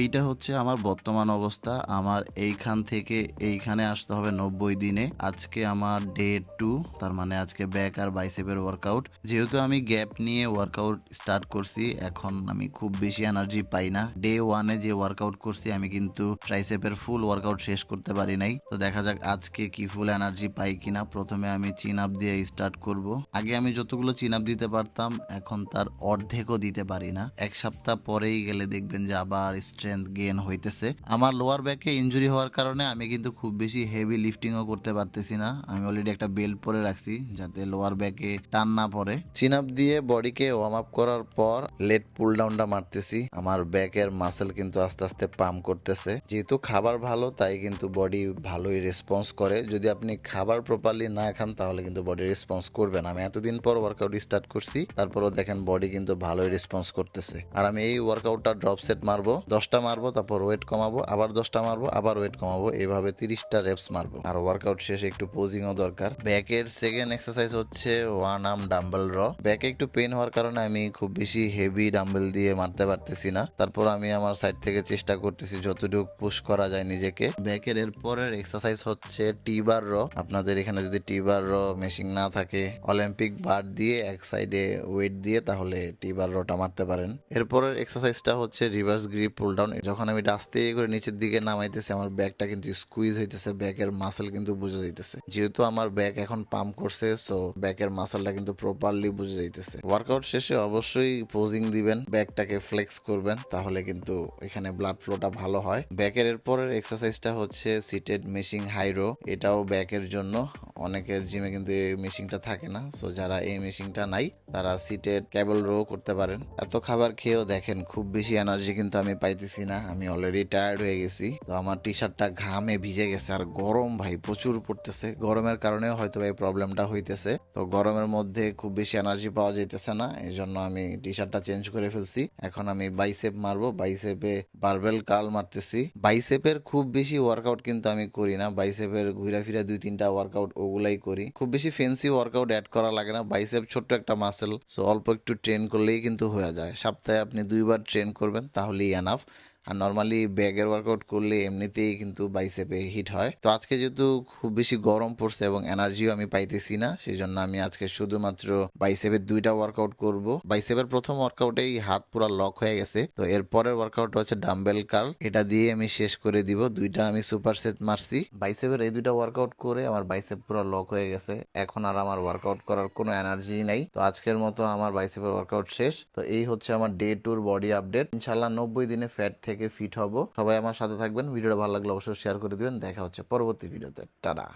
এইটা হচ্ছে আমার বর্তমান অবস্থা। আমার এইখান থেকে এইখানে আসতে হবে নব্বই দিনে। আজকে আমার ডে টু তার মানে আজকে ব্যাক আর বাইসেপের ওয়ার্কআউট যেহেতু আমি গ্যাপ নিয়ে ওয়ার্কআউট স্টার্ট করছি, এখন আমি খুব বেশি এনার্জি পাই না। ডে ওয়ানে যে ওয়ার্কআউট করছি, আমি কিন্তু ট্রাইসেপের ফুল ওয়ার্কআউট শেষ করতে পারি নাই। তো দেখা যাক আজকে কি ফুল এনার্জি পাই কিনা। প্রথমে আমি চিন আপ দিয়ে স্টার্ট করব। আগে আমি যতগুলো চিন আপ দিতে পারতাম, এখন তার অর্ধেকও দিতে পারি না। এক সপ্তাহ পরেই গেলে দেখবেন যে আবার স্ট্রেংথ গেন হইতেছে। আমার লোয়ার ব্যাকে ইনজুরি হওয়ার কারণে আমি কিন্তু খুব বেশি হেভি লিফটিংও করতে পারতেছি না। আমি অলরেডি একটা বেল্ট পরে রাখছি যাতে লোয়ার ব্যাকে টান না পড়ে। চিন আপ দিয়ে বডিকে ওয়ার্ম আপ করার পর লেট পুল ডাউনটা মারতেছি। আমার ব্যাকের মাসেল কিন্তু আস্তে আস্তে পাম্প করতেছে। যেহেতু খাবার ভালো, তাই কিন্তু বডি ভালোই রেসপন্স করে। যদি আপনি খাবার প্রপারলি না খান, তাহলে কিন্তু বডি রেসপন্স করবে না। আমি এতদিন পর ওয়ার্কআউট স্টার্ট করছি। তারপরও দেখেন বডি কিন্তু ভালোই রেসপন্স করতেছে। আর আমি এই ওয়ার্কআউটটা ড্রপ সেট মারবো। দশটা মারবো, তারপর ওয়েট কমাবো, আবার দশটা মারবো, আবার ওয়েট কমাবো এইভাবে তিরিশটা রেপস মারবো। আর ওয়ার্কআউট শেষে একটু পোজিংও দরকার। ব্যাকের সেকেন্ড এক্সারসাইজ হচ্ছে ওয়ান আর্ম ডাম্বেল র ব্যাকে একটু পেন হওয়ার কারণে আমি খুব বেশি হেভি ডাম্বেল দিয়ে মারতে পারতেছি না। তারপর আমি আমার সাইড থেকে চেষ্টা করতেছি যতটুকু পুশ করা যায় নিজেকে। ব্যাকের এর পরের এক্সারসাইজ হচ্ছে টিবার র আপনাদের এখানে যদি টিবার র মেশিন না থাকে অলিম্পিক বার দিয়ে এক সাইডে ওয়েট দিয়ে তাহলে টিবার রটা মারতে পারেন। এরপরের এক্সারসাইজটা হচ্ছে রিভার্স গ্রিপ পুল ডাউন যখন আমি আস্তে করে নিচের দিকে নামাইতেছি, আমার ব্যাকটা কিন্তু স্কুইজ হইতেছে ব্যাকের মাসেল কিন্তু বুঝে যাইতেছে। যেহেতু আমার ব্যাগ এখন পাম্প করছে সো ব্যাকের মাসেলটা কিন্তু প্রপারলি বুঝে যাইতেছে। ওয়ার্কআউট শেষে অবশ্যই পোজিং দিবেন ব্যাকটাকে ফ্লেক্স করবেন, তাহলে কিন্তু এখানে ব্লাড ফ্লোটা ভালো হয়। ব্যাকের এরপরের এক্সারসাইজটা হচ্ছে সিটেড মেশিং হাইরো এটাও ব্যাকের জন্য। অনেকের জিমে কিন্তু এই মেশিনটা থাকে না। সো যারা এই মেশিনটা নাই, তারা সিটেড ক্যাবল রো করতে পারেন। এত খাবার খেয়েও দেখেন, খুব বেশি এনার্জি কিন্তু আমি পাইতেছি না। আমি অলরেডি টায়ার্ড হয়ে গেছি। তো আমার টি শার্টটা ঘামে ভিজে গেছে। আর গরম ভাই, প্রচুর পড়তেছে। গরমের কারণে হয়তো এই প্রবলেমটা হইতেছে। তো গরমের মধ্যে খুব বেশি এনার্জি পাওয়া যাইতেছে না। এই জন্য আমি টি শার্টটা চেঞ্জ করে ফেলছি। এখন আমি বাইসেপ মারবো। বাইসেপে বারবেল কার্ল মারতেছি। বাইসেপের খুব বেশি ওয়ার্কআউট কিন্তু আমি করি না। বাইসেপের ঘুরা ফিরা দুই তিনটা ওয়ার্কআউট ওগুলাই করি। খুব বেশি ফেন্সি ওয়ার্কআউট অ্যাড করা লাগে না বাইসেপ ছোট্ট একটা মাসেল সো অল্প একটু ট্রেন করলেই কিন্তু হয়ে যায়। সপ্তাহে আপনি দুইবার ট্রেন করবেন, তাহলেই এনাফ আর নর্মালি ব্যাগের ওয়ার্কআউট করলে এমনিতেই কিন্তু বাইসেপে হিট হয়। তো আজকে যেহেতু খুব বেশি গরম পড়ছে এবং এনার্জিও আমি পাইতেছি না সেই জন্য আমি আজকে শুধুমাত্র বাইসেপের দুইটা ওয়ার্কআউট করব। বাইসেপের প্রথম ওয়ার্কআউটেই হাত পুরো লক হয়ে গেছে। তো এর পরের ওয়ার্কআউট হচ্ছে ডাম্বেল কার্ল এটা দিয়ে আমি শেষ করে দিব। দুইটা আমি সুপার সেট মারছি। বাইসেপের এই দুইটা ওয়ার্কআউট করে আমার বাইসেপ পুরো লক হয়ে গেছে। এখন আর আমার ওয়ার্কআউট করার কোনো এনার্জি নাই। তো আজকের মতো আমার বাইসেপের ওয়ার্কআউট শেষ। তো এই হচ্ছে আমার ডে টুর বডি আপডেট ইনশাল্লাহ নব্বই দিনে ফ্যাট থেকে ফিট হব। সবাই আমার সাথে থাকবেন, ভিডিওটা ভালো লাগলে অবশ্যই শেয়ার করে দিবেন। দেখা হচ্ছে পরবর্তী ভিডিওতে। টাটা।